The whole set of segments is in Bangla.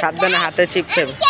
সাবধানে হাতে চিপ হবে।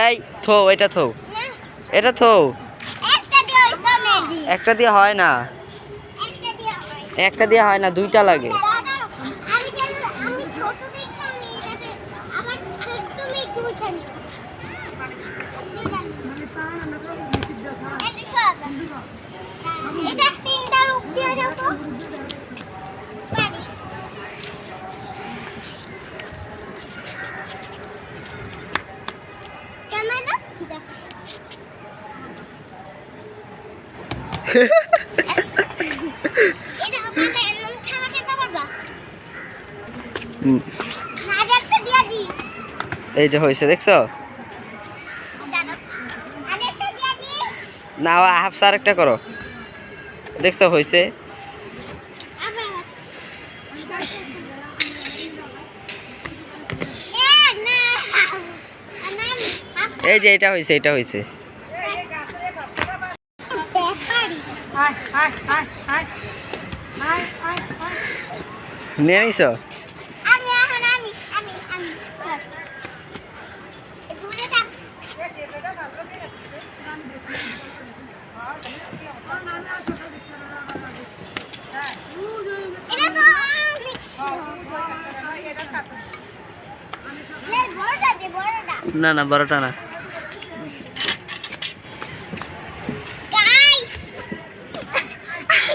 এই থো এটা থো। এটা থো। একটা দিয়ে হয় না। একটা দিয়ে হয় না। দুইটা লাগে আমি কেন আমি ছোট দেখছি আমি এটাতে আমার তো- তুমি একটু উঠে নিও এটা তিনটা রূপ দিয়ে যাও তো পারি কেন না দেখো এটা মানে এমন খানা খেতে পারবা হুম, আগে একটা দিয়া দি এই যে হয়েছে দেখছ? একটা না হাফসা আরেকটা করো। দেখছ হয়েছে? এই যে এটা হয়েছে এটা হয়েছে ব্যাপারি নিয়ে নিছো আমি এখন আমি আমি আমি দূরে থাক এটা তো অনেক লে, বড়টা দে বড়টা। না না বড়টা না গাইস এ নিয়ে গেল কে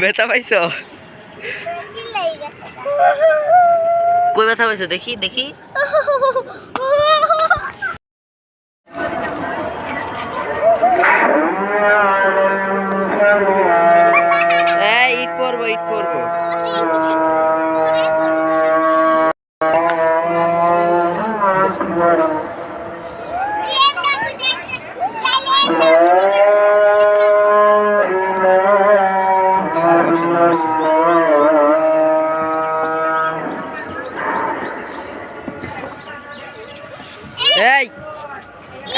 ব্যথা পাইছো? কই ব্যথা পাইছো? দেখি দেখি। ইট পরব ইট পড়ব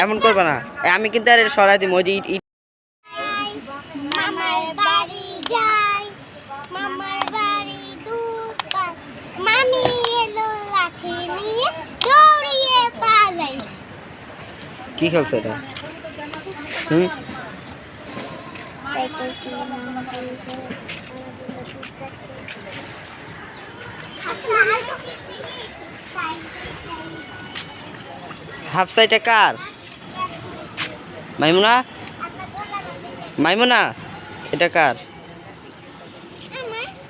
এমন করবে না। আমি কিন্তু আর সরাই দিব ওই যে ইট কি খেলছো এটা? হুম? হাফ সাইডে কার? মাইমুনা? মাইমুনা এটা কার?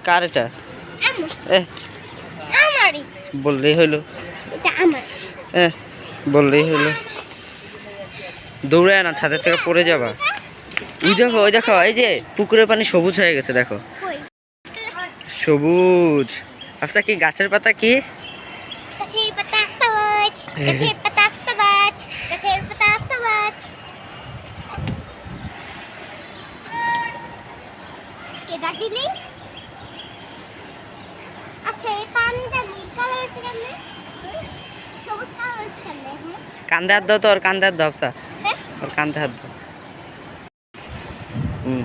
কার এটা? বললেই হইল বললেই হইল দৌড়ায় না ছাদের থেকে পড়ে যাবা। ওই দেখো ওই দেখো এই যে পুকুরের পানি সবুজ হয়ে গেছে দেখো। সবুজ। আচ্ছা কি গাছের পাতা কি? পাতা গাছের পাতা সবুজ গাছের পাতা সবুজ কে ডাক দিলি আচ্ছা এই পানিটা নীল কালার হচ্ছে কেন সবুজ কালার হচ্ছে কেন হ্যাঁ কান্দে হাত দাও তো ওর কান্দে হাত দাও আফসা। ওর কান্দে হাত দাও। হুম।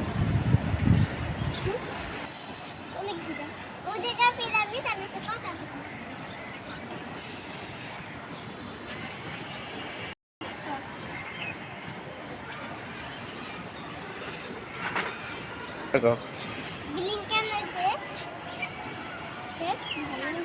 অনেক ঘুরে ওদিকে পিরামিড আমি তো কথা বলছি দেখো বিলিং কেমন হয়েছে হ্যাঁ ভালো হয়েছে মুরগি কেমন হয়েছে হ্যাঁ মুরগি কেমন হয়েছে আমি এমনিতে জানি না আমি গাছ-